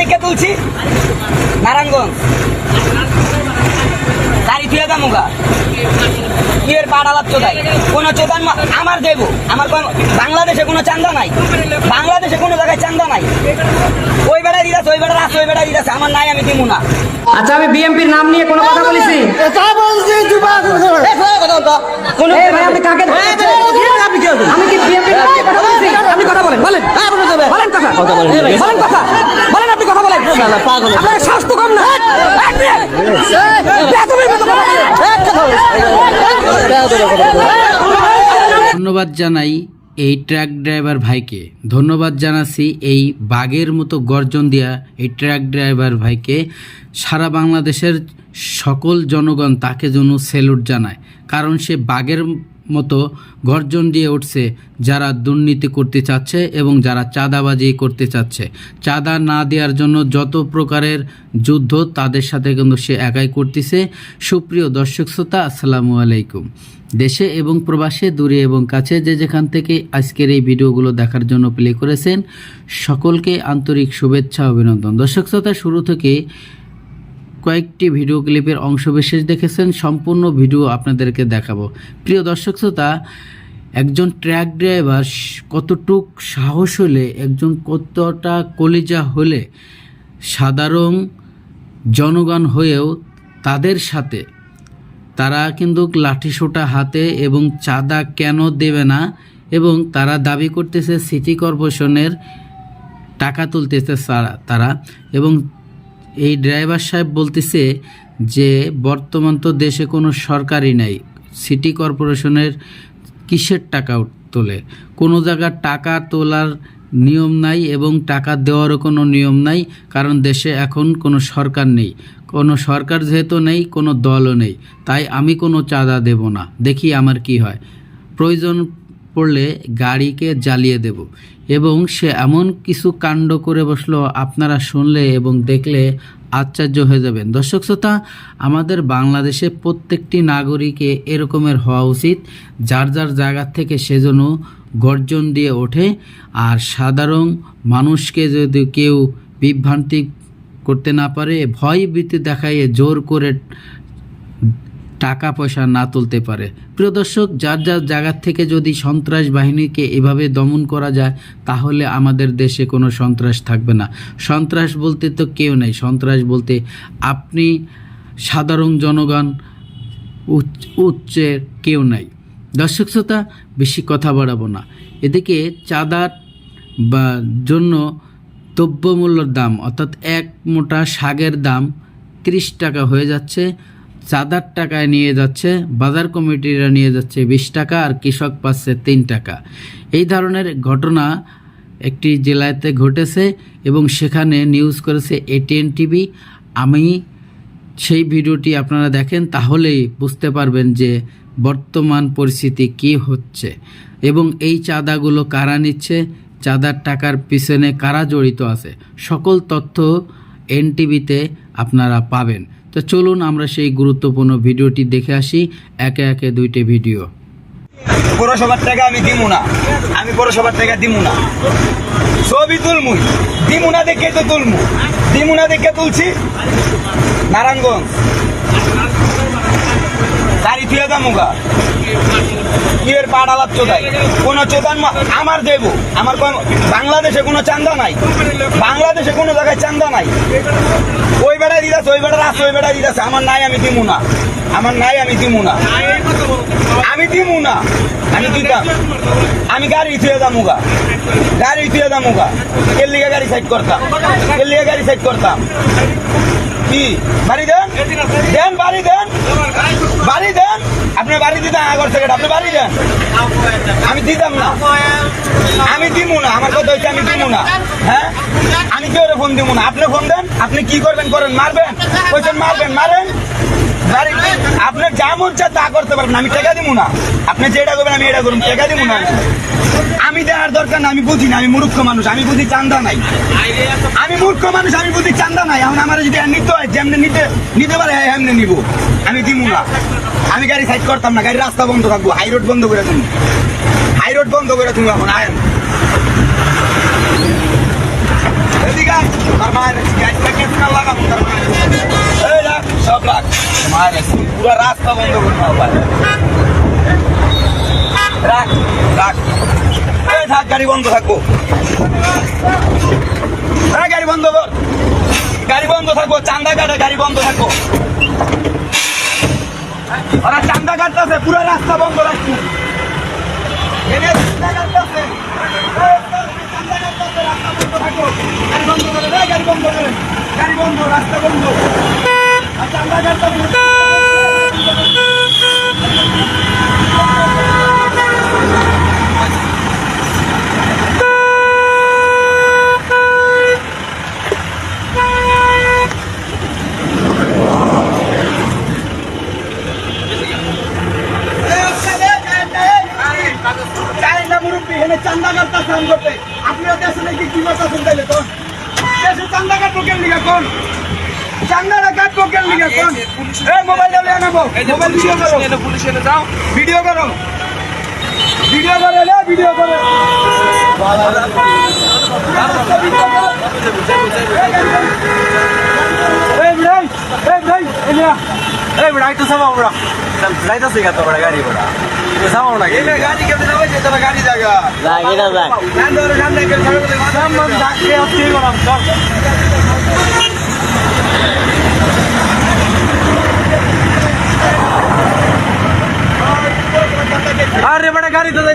দেখে তুলছি। নারায়ণগঞ্জ। গাড়ি তুলে দাম ইয়ের পাড়ালার চোদাই কোনো চোদান আমার দেব। আমার কোন বাংলাদেশে কোনো চান্দা নাই। বাংলাদেশে কোনো জায়গায় চান্দা নাই। ওই বেড়া দিদাস ওই বেড়া রাস ওই বেড়া দিদাস আমার নাই আমি দিব না। আচ্ছা আমি বিএমপির নাম নিয়ে কোনো কথা বলেছি? তা? বলছি কোনো এই ভাই আপনি কাকে আমি কি বিএমপির নাম নিয়ে কথা বলেছি? আপনি কথা বলেন বলেন। বলেন কথা। বলেন। কথা বলেন কথা। বলেন আপনার শ্বাস তো কম না ধন্যবাদ জানাই এই ট্রাক ড্রাইভার ভাইকে ধন্যবাদ জানাচ্ছি এই বাঘের মতো গর্জন দেয়া এই ট্রাক ড্রাইভার ভাইকে সারা বাংলাদেশের সকল জনগণ তাকে যেন সেলুট জানায় কারণ সে বাঘের মতো গর্জন দিয়ে উঠছে যারা দুর্নীতি করতে চাচ্ছে এবং যারা চাঁদাবাজি করতে চাচ্ছে। চাঁদা না দেওয়ার জন্য যত প্রকারের যুদ্ধ তাদের সাথে কিন্তু সে একাই করতেছে। সুপ্রিয় দর্শক শ্রোতা, আসসালামু আলাইকুম। দেশে এবং প্রবাসে, দূরে এবং কাছে যে যেখান থেকে আজকের এই ভিডিওগুলো দেখার জন্য প্লে করেছেন, সকলকে আন্তরিক শুভেচ্ছা, অভিনন্দন। দর্শক শ্রোতা, শুরু থেকে কয়েকটি ভিডিও ক্লিপের অংশবিশেষ দেখেছেন, সম্পূর্ণ ভিডিও আপনাদেরকে দেখাবো। প্রিয় দর্শক শ্রোতা, একজন ট্র্যাক ড্রাইভার কতটুক সাহস হলে, একজন কতটা কলিজা হলে সাধারণ জনগণ হয়েও তাদের সাথে, তারা কিন্তু লাঠিসোঁটা হাতে এবং চাঁদা কেন দেবে না এবং তারা দাবি করতেছে, সিটি কর্পোরেশনের টাকা তুলতেছে তারা এবং এই ড্রাইভার সাহেব বলতেছে যে, বর্তমান তো দেশে কোনো সরকারই নাই। সিটি কর্পোরেশনের কিসের টাকা তোলে? কোনো জায়গার টাকা তোলার নিয়ম নাই এবং টাকা দেওয়ারও কোনো নিয়ম নাই, কারণ দেশে এখন কোনো সরকার নেই। কোনো সরকার যেহেতু নেই, কোনো দলও নেই। তাই আমি কোনো চাঁদা দেব না। দেখি আমার কি হয়। প্রয়োজন পড়লে গাড়িকে জ্বালিয়ে দেব। এবং সে এমন কিছু কাণ্ড করে বসল, আপনারা শুনলে এবং দেখলে আশ্চর্য হয়ে যাবেন। দর্শক শ্রোতা, আমাদের বাংলাদেশে প্রত্যেকটি নাগরিকে এরকমের হওয়া উচিত, যার যার জায়গা থেকে সেজন্য গর্জন দিয়ে ওঠে। আর সাধারণ মানুষকে যদি কেউ বিভ্রান্তি করতে না পারে ভয় ভীতি দেখাইয়ে জোর করে টাকা পয়সা না তুলতে পারে। প্রিয় দর্শক, যার যার জায়গার থেকে যদি সন্ত্রাস বাহিনীকে এভাবে দমন করা যায়, তাহলে আমাদের দেশে কোনো সন্ত্রাস থাকবে না। সন্ত্রাস বলতে তো কেউ নেই। সন্ত্রাস বলতে আপনি সাধারণ জনগণ উচ্চ- উচ্চের কেউ নাই। দর্শক শ্রোতা, বেশি কথা বাড়াবো না। এদিকে চাঁদার বা, জন্য দ্রব্যমূল্যর দাম, অর্থাৎ এক মোটা শাগের দাম তিরিশ টাকা হয়ে যাচ্ছে। চাঁদার টাকায় নিয়ে যাচ্ছে, বাজার কমিটিরা নিয়ে যাচ্ছে বিশ টাকা আর কৃষক পাচ্ছে তিন টাকা। এই ধরনের ঘটনা একটি জেলাতে ঘটেছে এবং সেখানে নিউজ করেছে এটিএন টিভি আমি সেই ভিডিওটি আপনারা দেখেন, তাহলেই বুঝতে পারবেন যে বর্তমান পরিস্থিতি কি হচ্ছে এবং এই চাঁদাগুলো কারা নিচ্ছে, চাঁদার টাকার পিছনে কারা জড়িত আছে। সকল তথ্য এনটিভিতে আপনারা পাবেন। তো চলুন আমরা সেই গুরুত্বপূর্ণ ভিডিওটি দেখে আসি, একে একে দুইটি ভিডিও। পৌরসভার টাকা আমি দিমু না। আমি পৌরসভার টাকা দিমু না। ছবি তুলমুই দিমু না দেখে তো তুলমু। দিমু না দেখে তুলছি। নারায়ণগঞ্জ। গাড়ি তুলে দাম মুগা ইয়ের পাড়ালার চোদাই। কোন চোদান আমার দেব। আমার বাংলাদেশে কোনো চান্দা নাই। বাংলাদেশে কোনো জায়গায় চান্দা নাই। ওই বেড়া দিদাস ওই বেড়া রাস ওই বেড়া দিদাস আমার নাই, আমি দিব না। আমার নাই, আমি দিব না। আমি দিব না। আমি দিতাম। আমি গাড়ি থুয়ে দাম গাড়ি থুয়ে দাম মুগা এর লিগে গাড়ি সাইড করতাম। এর লিগে গাড়ি সাইড করতাম। কি? বাড়ি দেন? দেন, বাড়ি দেন। বাড়ি দেন। আপনি বাড়ি দিতেন আগর থেকে আপনি বাড়ি দেন। আমি দিতাম না। আমি দিব না। আমার কথা হচ্ছে আমি দিব না। হ্যাঁ? আমি কেউ ফোন দিব না? আপনি ফোন দেন। আপনি কি করবেন করেন, মারবেন? বলছেন মারবেন, মারেন? আপনার যা মন চায় তা করতে পারবেন, আমি টাকা দিব না। আপনি যেটা করবেন, আমি এটা করুন টাকা দিব না। আমি দেওয়ার দরকার না, আমি বুঝি না, আমি মূর্খ মানুষ, আমি বুঝি চান্দা নাই। আমি মূর্খ মানুষ, আমি বুঝি চান্দা নাই। এখন আমার যদি নিতে হয়, যেমনি নিতে নিতে পারে হ্যাঁ এমনি নিব। আমি দিব না। আমি গাড়ি সাইড করতাম না, গাড়ি রাস্তা বন্ধ থাকব হাই রোড বন্ধ করে তুমি হাই রোড বন্ধ করে তুমি এখন আয় এদিকে আয়, আমার মায়ের মায়ের পুরো রাস্তা বন্ধ করে দাও রাখ রাখ। থাক গাড়ি বন্ধ থাকব। হ্যাঁ গাড়ি বন্ধ কর। গাড়ি বন্ধ থাকব চান্দা কাটে গাড়ি বন্ধ থাকব। ওরা চান্দা কাটতেছে পুরো রাস্তা বন্ধ রাখছি। গাড়ি বন্ধ করেন, গাড়ি বন্ধ করেন। গাড়ি বন্ধ রাস্তা বন্ধ। আর চান্দা কাটতেছে চান্দা আপনিও দেশে নাকি কি করতেছেন তাইলে কোন দেশে চান্দা কাটবো কেন লিগা কোন কেন লিগা কোন এই মোবাইল ডালে আনাবো মোবাইল ভিডিও করো। পুলিশে যাও। ভিডিও করো। ভিডিও করো রে ভিডিও করো। এই ভাই এই ভাই এই না এই বেড়া একটু সামাও বেড়া যাইতাছি গা তো বেড়া গাড়ি বেড়া সামাও না এই গাড়ি কেমনে যাবে? যে তোরা গাড়ি জায়গা যাক। এটা যাক নাম ধরে নাম দেখে সামান ডাকতে আসছি বলাম চল আরে বেড়া গাড়ি তো যাইতেছি চান্দা না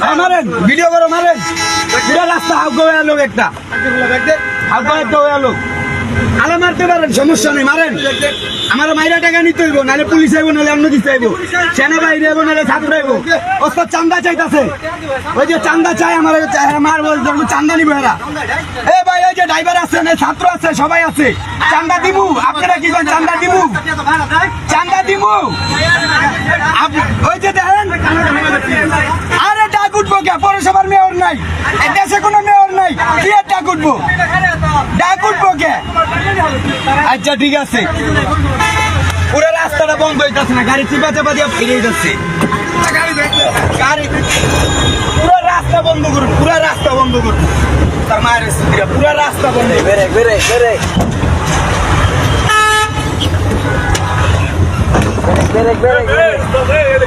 মারেন। ভিডিও করো, মারেন। পুরো রাস্তা হাউক হয়ে লোক একটা। হাউক একটা হয়ে লোক আলা মারতে পারেন, সমস্যা নেই, মারেন। আমার মাইরা টাকা নিতে হইব, নাহলে পুলিশ আইব, নাহলে অন্য দিতে আইব। সেনাবাহিনী আইব, নাহলে ছাত্র আইব। ওস্তাদ, চান্দা চাইতাছে। ওই যে চান্দা চাই, আমার মার বল চান্দা নিব এরা এ ভাই ওই যে ড্রাইভার আছে না ছাত্র আছে, সবাই আছে। চান্দা দিমু, আপনারা কি করেন, চান্দা দিমু? চান্দা আপ- ওই যে দেখেন নাই। দেশে কোনো মেয়র নাই। কি ডাক উঠবো ডাক উঠবো কে? আচ্ছা ঠিক আছে। পুরো রাস্তাটা বন্ধ হইতাছে না, গাড়ি চিপা চাপা দিয়ে ফিরে যাচ্ছে। গাড়ি পুরো রাস্তা বন্ধ করুন, পুরো রাস্তা বন্ধ করুন। তার মায়ের স্ত্রীরা পুরো রাস্তা বন্ধ বেরে বেরে বেরে বেরে বেরে